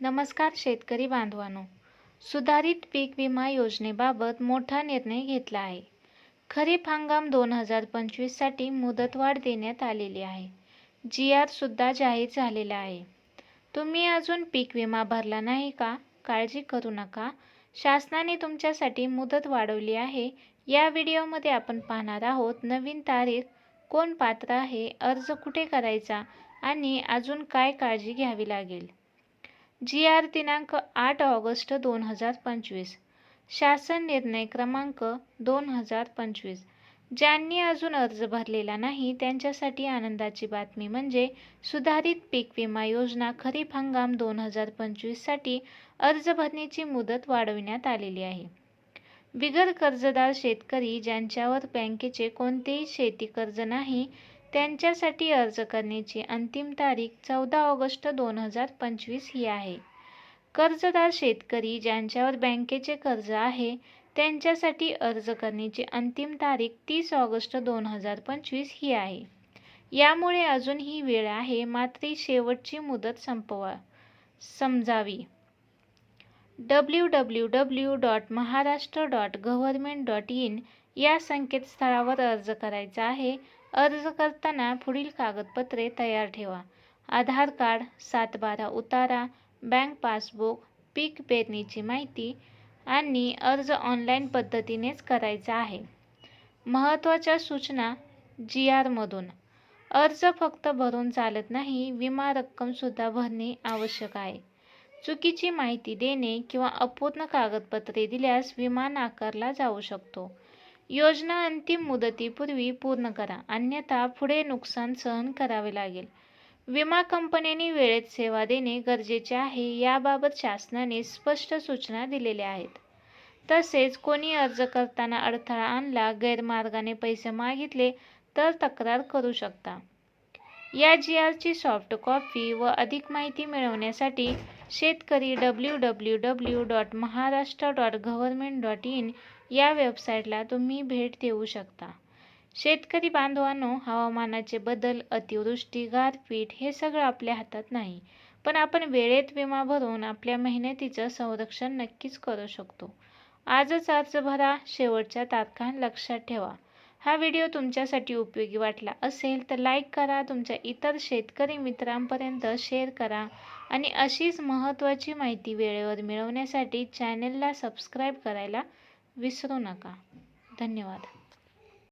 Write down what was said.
नमस्कार शेतकरी बांधवांनो. सुधारित पीक विमा योजनेबाबत मोठा निर्णय घेतला आहे. खरीप हंगाम दोन हजार पंचवीससाठी मुदतवाढ देण्यात आलेली आहे. जी आर सुद्धा जाहीर झालेला आहे. तुम्ही अजून पीक विमा भरला नाही का? काळजी करू नका. शासनाने तुमच्यासाठी मुदत वाढवली आहे. या व्हिडिओमध्ये आपण पाहणार आहोत नवीन तारीख कोण पात्र आहे अर्ज कुठे करायचा आणि अजून काय काळजी घ्यावी लागेल. जी आर दिनांक आठ ऑगस्ट दोन हजार पंचवीस. शासन निर्णय क्रमांक दोन हजार पंचवीस. ज्यांनी अजून अर्ज भरलेला नाही त्यांच्यासाठी आनंदाची बातमी म्हणजे सुधारित पीक विमा योजना खरीप हंगाम दोन हजार पंचवीससाठी अर्ज भरण्याची मुदत वाढविण्यात आलेली आहे. बिगर कर्जदार शेतकरी ज्यांच्यावर बँकेचे कोणतेही शेती कर्ज नाही त्यांच्यासाठी अर्ज करण्याची अंतिम तारीख चौदा ऑगस्ट दोन हजार पंचवीस ही आहे. कर्जदार शेतकरी ज्यांच्यावर बँकेचे कर्ज आहे त्यांच्यासाठी अर्ज करण्याची अंतिम तारीख तीस ऑगस्ट दोन हजार पंचवीस ही आहे. यामुळे अजून ही वेळ आहे मात्र शेवटची मुदत संपवा समजावी. W W W dot Maharashtra dot government dot in या संकेतस्थळावर अर्ज करायचा आहे. अर्ज करताना पुढील कागदपत्रे तयार ठेवा. आधार कार्ड सातबारा उतारा बँक पासबुक पीक पेरणीची माहिती आणि अर्ज ऑनलाईन पद्धतीनेच करायचा आहे. महत्त्वाच्या सूचना जी आरमधून अर्ज फक्त भरून चालत नाही विमा रक्कमसुद्धा भरणे आवश्यक आहे. चुकीची माहिती देणे किंवा अपूर्ण कागदपत्रे दिल्यास विमा नाकारला जाऊ शकतो. योजना अंतिम मुदतीपूर्वी पूर्ण करा. अन्यथा पुढे नुकसान सहन करावे लागेल. विमा कंपन्यांनी वेळेत सेवा देणे गरजेचे आहे याबाबत शासनाने स्पष्ट सूचना दिलेल्या आहेत. तसेच कोणी अर्ज करताना अडथळा आणला गैरमार्गाने पैसे मागितले तर तक्रार करू शकता. या जी आरची सॉफ्ट कॉपी व अधिक माहिती मिळवण्यासाठी शेतकरी W W W dot Maharashtra dot government dot in या वेबसाईटला तुम्ही भेट देऊ शकता. शेतकरी बांधवांनो हवामानाचे बदल अतिवृष्टी गारपीट हे सगळं आपल्या हातात नाही. पण आपण वेळेत विमा भरून आपल्या मेहनतीचं संरक्षण नक्कीच करू शकतो. आजच अर्ज भरा शेवटच्या तारखा लक्षात ठेवा. हा व्हिडिओ तुमच्यासाठी उपयोगी वाटला असेल तर लाईक करा तुमच्या इतर शेतकरी मित्रांपर्यंत शेअर करा आणि अशीच महत्त्वाची माहिती वेळेवर मिळवण्यासाठी चॅनेलला सबस्क्राईब करायला विसरू नका. धन्यवाद.